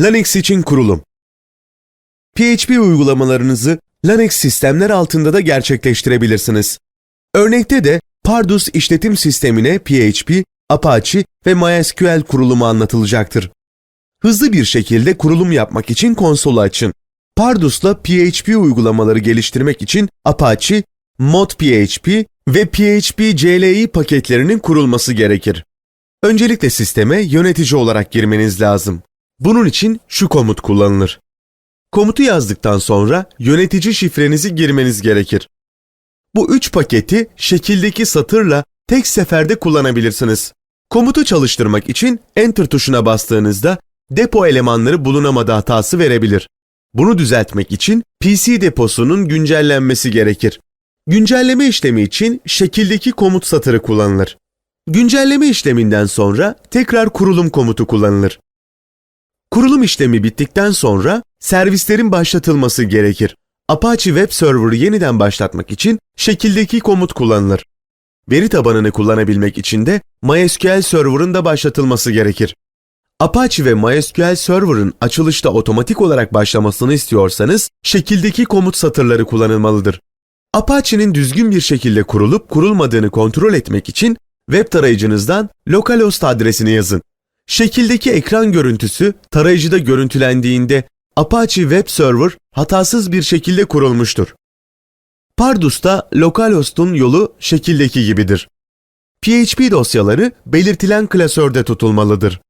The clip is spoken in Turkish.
Linux için kurulum. PHP uygulamalarınızı Linux sistemler altında da gerçekleştirebilirsiniz. Örnekte de Pardus işletim sistemine PHP, Apache ve MySQL kurulumu anlatılacaktır. Hızlı bir şekilde kurulum yapmak için konsolu açın. Pardus'la PHP uygulamaları geliştirmek için Apache, ModPHP ve PHP CLI paketlerinin kurulması gerekir. Öncelikle sisteme yönetici olarak girmeniz lazım. Bunun için şu komut kullanılır. Komutu yazdıktan sonra yönetici şifrenizi girmeniz gerekir. Bu üç paketi şekildeki satırla tek seferde kullanabilirsiniz. Komutu çalıştırmak için Enter tuşuna bastığınızda depo elemanları bulunamadı hatası verebilir. Bunu düzeltmek için PC deposunun güncellenmesi gerekir. Güncelleme işlemi için şekildeki komut satırı kullanılır. Güncelleme işleminden sonra tekrar kurulum komutu kullanılır. Kurulum işlemi bittikten sonra servislerin başlatılması gerekir. Apache Web Server'ı yeniden başlatmak için şekildeki komut kullanılır. Veri tabanını kullanabilmek için de MySQL Server'ın da başlatılması gerekir. Apache ve MySQL Server'ın açılışta otomatik olarak başlamasını istiyorsanız şekildeki komut satırları kullanılmalıdır. Apache'nin düzgün bir şekilde kurulup kurulmadığını kontrol etmek için web tarayıcınızdan localhost adresini yazın. Şekildeki ekran görüntüsü tarayıcıda görüntülendiğinde Apache Web Server hatasız bir şekilde kurulmuştur. Pardus'ta localhost'un yolu şekildeki gibidir. PHP dosyaları belirtilen klasörde tutulmalıdır.